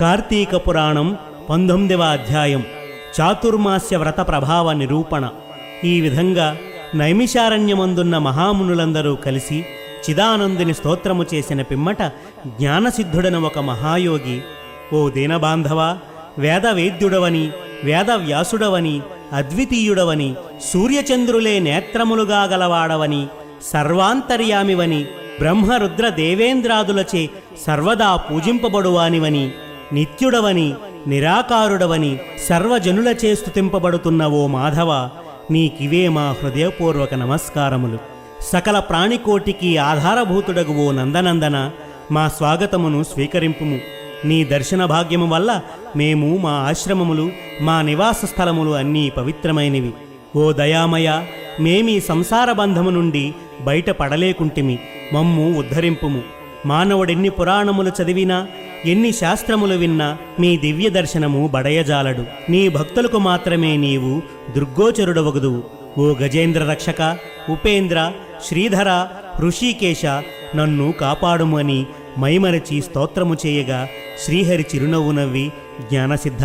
కార్తీక పురాణం పంతొమ్మిదవ అధ్యాయం. చాతుర్మాస్య వ్రత ప్రభావ నిరూపణ. ఈ విధంగా నైమిషారణ్యమందున్న మహామునులందరూ కలిసి చిదానందుని స్తోత్రము చేసిన పిమ్మట జ్ఞానసిద్ధుడన ఒక మహాయోగి ఓ దీనబాంధవ వేద వేద్యుడవని వేద వ్యాసుడవని అద్వితీయుడవని సూర్యచంద్రులే నేత్రములుగా గలవాడవని సర్వాంతర్యామివని బ్రహ్మరుద్ర దేవేంద్రాదులచే సర్వదా పూజింపబడువానివని నిత్యుడవని నిరాకారుడవని సర్వజనులచే స్తుతింపబడుతున్న ఓ మాధవ నీకివే మా హృదయపూర్వక నమస్కారములు. సకల ప్రాణికోటికి ఆధారభూతుడగు ఓ నందనందన మా స్వాగతమును స్వీకరింపుము. నీ దర్శన భాగ్యము వల్ల మేము మా ఆశ్రమములు మా నివాస స్థలములు అన్నీ పవిత్రమైనవి. ఓ దయామయ మేమీ సంసార బంధము నుండి బయట పడలేకుంటిమి మమ్ము ఉద్ధరింపుము. మానవుడెన్ని పురాణములు చదివినా ఎన్ని శాస్త్రములు విన్నా మీ దివ్య దర్శనము బడయజాలడు. నీ భక్తులకు మాత్రమే నీవు దుర్గోచరుడవగుదువు. ఓ గజేంద్ర రక్షక ఉపేంద్ర శ్రీధర ఋషికేశ నన్ను కాపాడుము అని మైమరచి స్తోత్రము చేయగా శ్రీహరి చిరునవ్వు నవ్వి జ్ఞానసిద్ధ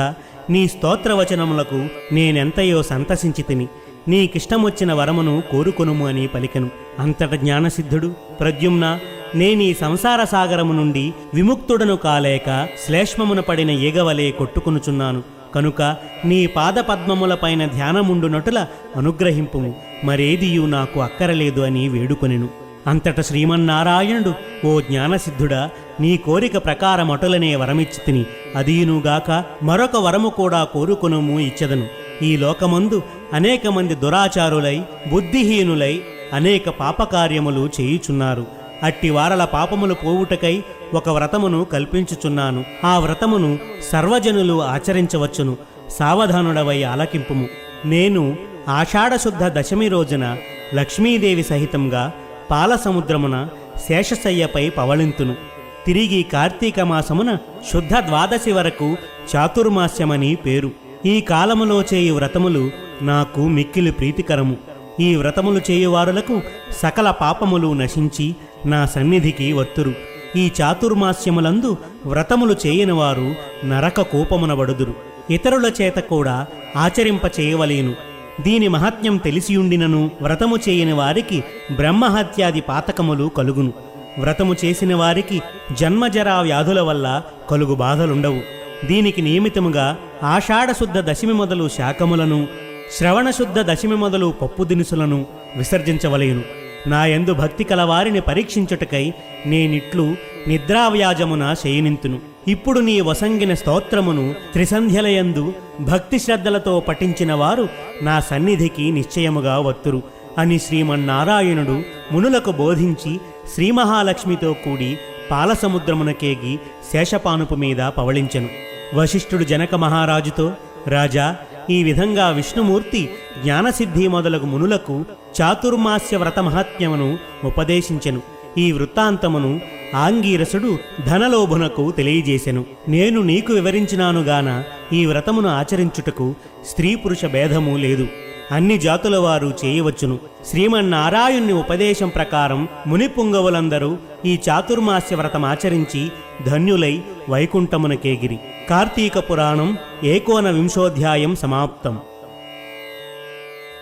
నీ స్తోత్రవచనములకు నేనెంతయో సంతసించి తిని నీకిష్టమొచ్చిన వరమును కోరుకొనుము అని పలికెను. అంతట జ్ఞానసిద్ధుడు ప్రద్యుమ్న నేనీ సంసార సాగరము నుండి విముక్తుడను కాలేక శ్లేష్మమున పడిన ఈగవలే కొట్టుకునుచున్నాను. కనుక నీ పాదపద్మములపైన ధ్యానముండునటుల అనుగ్రహింపుము. మరేదియు నాకు అక్కరలేదు అని వేడుకొనెను. అంతట శ్రీమన్నారాయణుడు ఓ జ్ఞానసిద్ధుడా నీ కోరిక ప్రకారం అటులనే వరమిచ్చి తిని అదీనుగాక మరొక వరము కూడా కోరుకునుము ఇచ్చదను. ఈ లోకమందు అనేక మంది దురాచారులై బుద్ధిహీనులై అనేక పాపకార్యములు చేయుచున్నారు. అట్టి వారల పాపములు పోవుటకై ఒక వ్రతమును కల్పించుచున్నాను. ఆ వ్రతమును సర్వజనులు ఆచరించవచ్చును. సావధానుడవై ఆలకింపుము. నేను ఆషాఢశుద్ధ దశమి రోజున లక్ష్మీదేవి సహితంగా పాలసముద్రమున శేషశయ్యపై పవళింతును. తిరిగి కార్తీక మాసమున శుద్ధ ద్వాదశి వరకు చాతుర్మాస్యమని పేరు. ఈ కాలములో చేయు వ్రతములు నాకు మిక్కిలి ప్రీతికరము. ఈ వ్రతములు చేయువారులకు సకల పాపములు నశించి నా సన్నిధికి వత్తురు. ఈ చాతుర్మాస్యములందు వ్రతములు చేయనివారు నరక కోపమునబడుదురు ఇతరుల చేత కూడా ఆచరింప చేయవలేను దీని మహత్యం తెలిసియుండినను వ్రతము చేయని వారికి బ్రహ్మహత్యాది పాతకములు కలుగును. వ్రతము చేసిన వారికి జన్మజరా వ్యాధుల వల్ల కలుగు బాధలుండవు. దీనికి నియమితముగా ఆషాఢశుద్ధ దశమి మొదలు శాఖములను శ్రవణశుద్ధ దశమి మొదలు పప్పు దినుసులను విసర్జించవలేను. నాయందు భక్తి కలవారిని పరీక్షించుటకై నేనిట్లు నిద్రావ్యాజమున శయనింతును ఇప్పుడు నీ వసంగిన స్తోత్రమును త్రిసంధ్యలయందు భక్తి శ్రద్ధలతో పఠించిన వారు నా సన్నిధికి నిశ్చయముగా వత్తురు. అని శ్రీమన్నారాయణుడు మునులకు బోధించి శ్రీమహాలక్ష్మితో కూడి పాలసముద్రమునకేగి శేషపానుపు మీద పవళించెను. వశిష్ఠుడు జనక మహారాజుతో రాజా ఈ విధంగా విష్ణుమూర్తి జ్ఞానసిద్ధి మొదలగు మునులకు చాతుర్మాస్య వ్రత మహాత్మ్యమును ఉపదేశించెను. ఈ వృత్తాంతమును ఆంగీరసుడు ధనలోభునకు తెలియజేసెను. నేను నీకు వివరించినానుగాన ఈ వ్రతమును ఆచరించుటకు స్త్రీ పురుష భేదము లేదు. అన్ని జాతుల వారు చేయవచ్చును. శ్రీమన్నారాయణ్ణి ఉపదేశం ప్రకారం మునిపుంగవులందరూ ఈ చాతుర్మాస్య వ్రతం ఆచరించి ధన్యులై వైకుంఠమునకేగిరి. కార్తీక పురాణం ఏకోన వింశోధ్యాయం సమాప్తం.